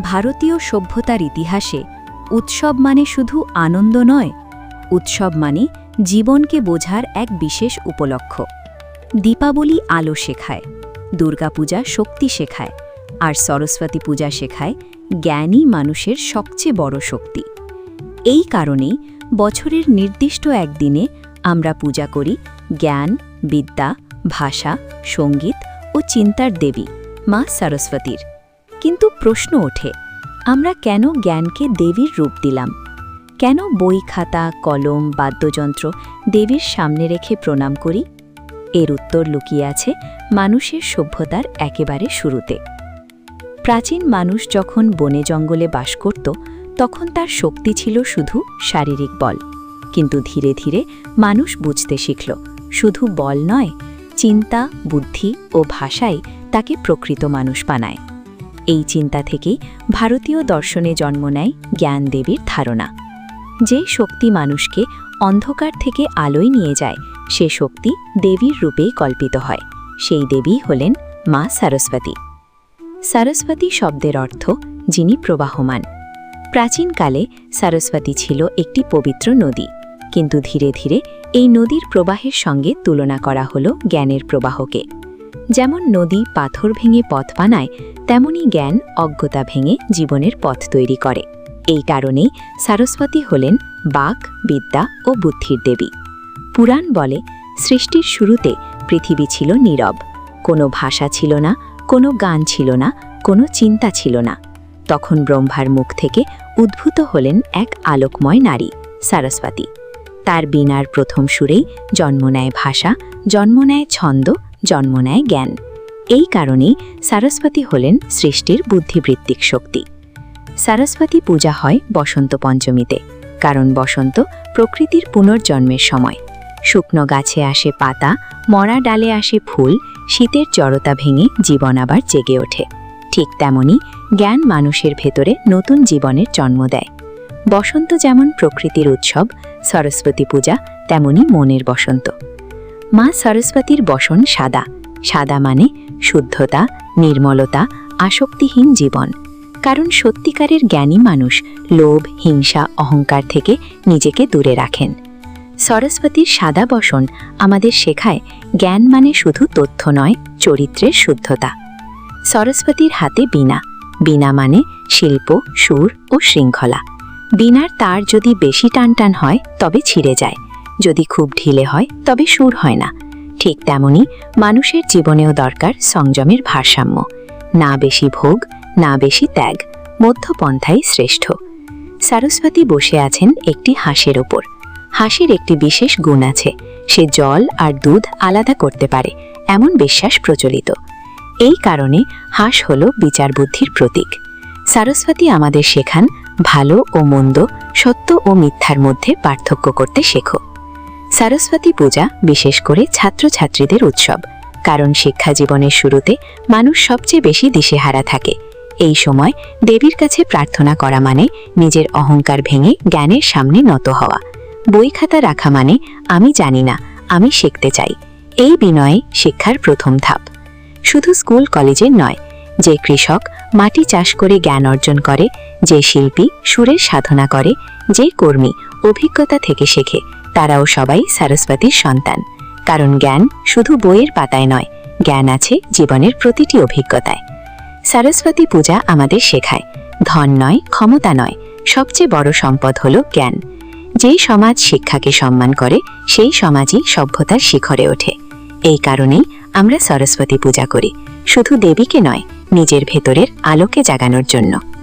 ভারতীয় সভ্যতার ইতিহাসে উৎসব মানে শুধু আনন্দ নয়, উৎসব মানে জীবনকে বোঝার এক বিশেষ উপলক্ষ। দীপাবলি আলো শেখায়, দুর্গাপূজা শক্তি শেখায়, আর সরস্বতী পূজা শেখায় জ্ঞানই মানুষের সবচেয়ে বড় শক্তি। এই কারণেই বছরের নির্দিষ্ট একদিনে আমরা পূজা করি জ্ঞান, বিদ্যা, ভাষা, সংগীত ও চিন্তার দেবী, মা সরস্বতীর। কিন্তু প্রশ্ন ওঠে, আমরা কেন জ্ঞানকে দেবীর রূপ দিলাম? কেন বই খাতা, কলম, বাদ্যযন্ত্র দেবীর সামনে রেখে প্রণাম করি? এর উত্তর লুকিয়ে আছে মানুষের সভ্যতার একেবারে শুরুতে। প্রাচীন মানুষ যখন বনে জঙ্গলে বাস করত, তখন তার শক্তি ছিল শুধু শারীরিক বল। কিন্তু ধীরে ধীরে মানুষ বুঝতে শিখল, শুধু বল নয়, চিন্তা, বুদ্ধি ও ভাষাই তাকে প্রকৃত মানুষ বানায়। এই চিন্তা থেকেই ভারতীয় দর্শনে জন্ম নেয় জ্ঞান দেবীর ধারণা। যে শক্তি মানুষকে অন্ধকার থেকে আলোয় নিয়ে যায়, সে শক্তি দেবীর রূপেই কল্পিত হয়। সেই দেবী হলেন মা সরস্বতী। সরস্বতী শব্দের অর্থ যিনি প্রবাহমান। প্রাচীনকালে সরস্বতী ছিল একটি পবিত্র নদী, কিন্তু ধীরে ধীরে এই নদীর প্রবাহের সঙ্গে তুলনা করা হল জ্ঞানের প্রবাহকে। যেমন নদী পাথর ভেঙে পথ বানায়, তেমনি জ্ঞান অজ্ঞতা ভেঙে জীবনের পথ তৈরি করে। এই কারণেই সারস্বতী হলেন বাক, বিদ্যা ও বুদ্ধির দেবী। পুরাণ বলে, সৃষ্টির শুরুতে পৃথিবী ছিল নীরব। কোনো ভাষা ছিল না, কোনো গান ছিল না, কোনো চিন্তা ছিল না। তখন ব্রহ্মার মুখ থেকে উদ্ভূত হলেন এক আলোকময় নারী, সারস্বতী। তার বীণার প্রথম সুরেই জন্ম নেয় ভাষা, জন্ম নেয় ছন্দ জন্ম নেয় জ্ঞান। এই কারণেই সারস্বতী হলেন সৃষ্টির বুদ্ধিবৃত্তিক শক্তি। সারস্বতী পূজা হয় বসন্ত পঞ্চমীতে, কারণ বসন্ত প্রকৃতির পুনর্জন্মের সময়। শুকনো গাছে আসে পাতা, মরা ডালে আসে ফুল, শীতের জড়তা ভেঙে জীবন আবার জেগে ওঠে। ঠিক তেমনি জ্ঞান মানুষের ভেতরে নতুন জীবনের জন্ম দেয়। বসন্ত যেমন প্রকৃতির উৎসব, সরস্বতী পূজা তেমনি মনের বসন্ত। মা সরস্বতীর বসন সাদা। সাদা মানে শুদ্ধতা, নির্মলতা, আসক্তিহীন জীবন। কারণ সত্যিকারের জ্ঞানী মানুষ লোভ, হিংসা, অহংকার থেকে নিজেকে দূরে রাখেন। সরস্বতীর সাদা বসন আমাদের শেখায় জ্ঞান মানে শুধু তথ্য নয়, চরিত্রের শুদ্ধতা। সরস্বতীর হাতে বীণা। বিনা মানে শিল্প, সুর ও শৃঙ্খলা। বিনার তার যদি বেশি টানটান হয়, তবে ছিঁড়ে যায়। যদি খুব ঢিলে হয়, তবে সুর হয় না। ঠিক তেমনি মানুষের জীবনেও দরকার সংযমের ভারসাম্য। না বেশি ভোগ, না বেশি ত্যাগ, মধ্যপন্থাই শ্রেষ্ঠ। সারস্বতী বসে আছেন একটি হাঁসের ওপর। হাঁসের একটি বিশেষ গুণ আছে, সে জল আর দুধ আলাদা করতে পারে, এমন বিশ্বাস প্রচলিত। এই কারণে হাঁস হল বিচার বুদ্ধির প্রতীক। সারস্বতী আমাদের শেখান, ভালো ও মন্দ, সত্য ও মিথ্যার মধ্যে পার্থক্য করতে শেখো। সারস্বতী পূজা, বিশেষ করে ছাত্রছাত্রীদের উৎসব। কারণ শিক্ষা জীবনের শুরুতে মানুষ সবচেয়ে বেশি দিশেহারা থাকে। এই সময় দেবীর কাছে প্রার্থনা করা মানে নিজের অহংকার ভেঙে জ্ঞানের সামনে নত হওয়া। বই খাতা রাখা মানে আমি জানি না, আমি শিখতে চাই। এই বিনয়ে শিক্ষার প্রথম ধাপ। শুধু স্কুল কলেজের নয়, যে কৃষক মাটি চাষ করে জ্ঞান অর্জন করে, যে শিল্পী সুরের সাধনা করে, যে কর্মী অভিজ্ঞতা থেকে শেখে তারাও সবাই সারস্বতীর সন্তান। কারণ জ্ঞান শুধু বইয়ের পাতায় নয়, জ্ঞান আছে জীবনের প্রতিটি অভিজ্ঞতায়। সারস্বতী পূজা আমাদের শেখায়, ধন নয়, ক্ষমতা নয়, সবচেয়ে বড় সম্পদ হল জ্ঞান। যেই সমাজ শিক্ষাকে সম্মান করে, সেই সমাজই সভ্যতার শিখরে ওঠে। এই কারণেই আমরা সরস্বতী পূজা করি, শুধু দেবীকে নয়, নিজের ভেতরের আলোকে জাগানোর জন্য।